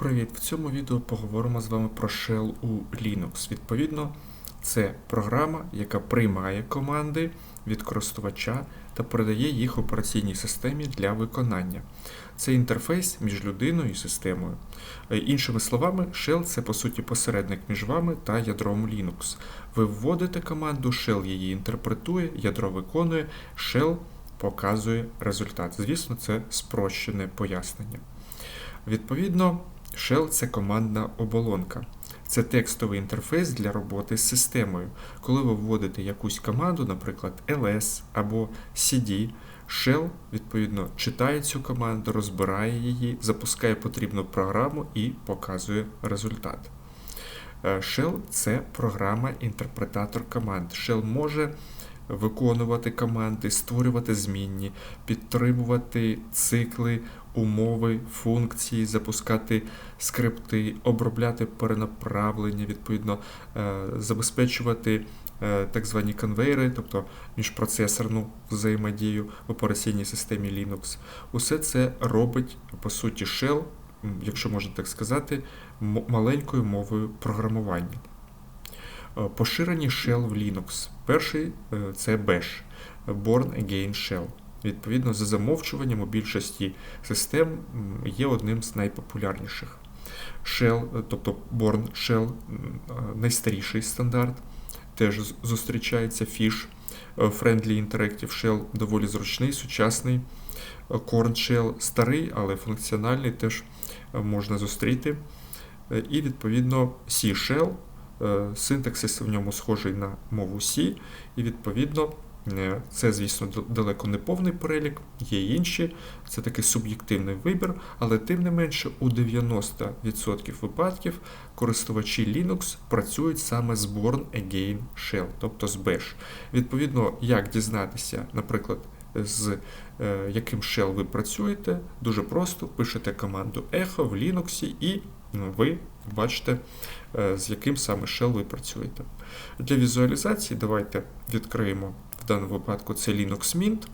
Привіт! В цьому відео поговоримо з вами про Shell у Linux. Відповідно, це програма, яка приймає команди від користувача та передає їх операційній системі для виконання. Це інтерфейс між людиною і системою. Е, Іншими словами, Shell це по суті посередник між вами та ядром Linux. Ви вводите команду, Shell її інтерпретує, ядро виконує, Shell показує результат. Звісно, це спрощене пояснення. Відповідно, Shell це командна оболонка. Це текстовий інтерфейс для роботи з системою. Коли ви вводите якусь команду, наприклад, ls або cd, Shell, відповідно, читає цю команду, розбирає її, запускає потрібну програму і показує результат. Е, Shell це програма-інтерпретатор команд. Shell може виконувати команди, створювати змінні, підтримувати цикли, умови, функції, запускати скрипти, обробляти перенаправлення, відповідно, е, забезпечувати е, так звані конвейери, тобто міжпроцесорну взаємодію в операційній системі Linux. Усе це робить, по суті, Shell, якщо можна так сказати, маленькою мовою програмування. Е, Поширені shell в Linux. Перший е, це Bash, Born Again Shell. Відповідно, за замовчуванням у більшості систем є одним з найпопулярніших. Shell, е, тобто Born Shell, найстаріший стандарт, теж зустрічається Fish, Friendly Interactive Shell, доволі зручний, сучасний. Corn Shell старий, але функціональний, теж можна зустріти. І відповідно C-Shell, Синтаксис в ньому схожий на мову C, і відповідно е, це, звісно, далеко не повний перелік, є інші. Це такий суб'єктивний вибір, але тим не менше у 90% випадків користувачі Linux працюють саме з Born Again Shell, тобто з Bash. Відповідно, як дізнатися, наприклад, з е, яким shell ви працюєте, дуже просто пишете команду echo в Linux і ви бачите, е, з яким саме shell ви працюєте. Для візуалізації давайте відкриємо в даному випадку це Linux Mint.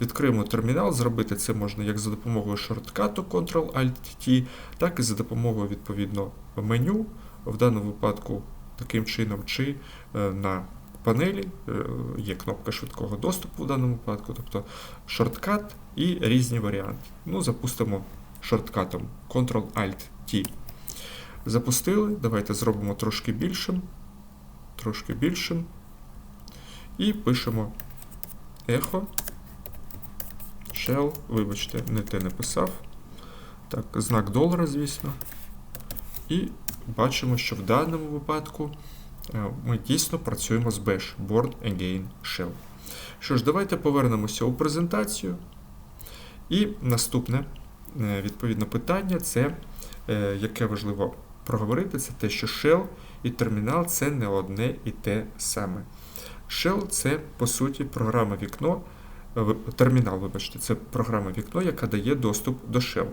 Відкриємо термінал, зробити це можна як за допомогою шорткату Ctrl-Alt-T, так і за допомогою відповідно меню, в даному випадку таким чином, чи е, на панелі е, є кнопка швидкого доступу в даному випадку, тобто шорткат і різні варіанти. Ну, запустимо шорткатом Ctrl-Alt-T. Запустили. Давайте зробимо трошки більшим. Трошки більшим. І пишемо echo. Shell. Вибачте, не те написав. Так, знак долара, звісно. І бачимо, що в даному випадку е, ми дійсно працюємо з Bash Born Again Shell. Що ж, давайте повернемося у презентацію. І наступне е, відповідно питання це, е, яке важливо проговорити, це те, що Shell і термінал це не одне і те саме. Shell це, по суті, програма вікно, е, термінал, вибачте, це програма вікно, яка дає доступ до Shell.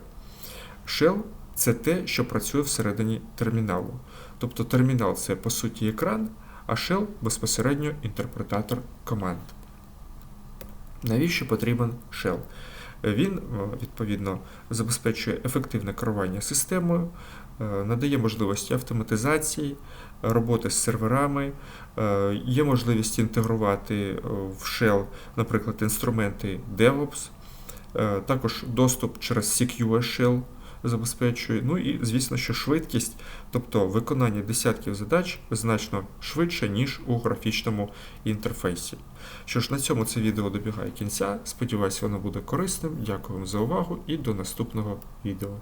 Shell це те, що працює всередині терміналу. Тобто термінал це, по суті, екран, а Shell безпосередньо інтерпретатор команд. Навіщо потрібен Shell? Він, е, відповідно, забезпечує ефективне керування системою, е, надає можливості автоматизації, роботи з серверами, е, є можливість інтегрувати е, в Shell, наприклад, інструменти DevOps, е, також доступ через Secure Shell забезпечує. Ну і, звісно, що швидкість, тобто виконання десятків задач значно швидше, ніж у графічному інтерфейсі. Що ж, на цьому це відео добігає кінця. Сподіваюсь, воно буде корисним. Дякую вам за увагу і до наступного відео.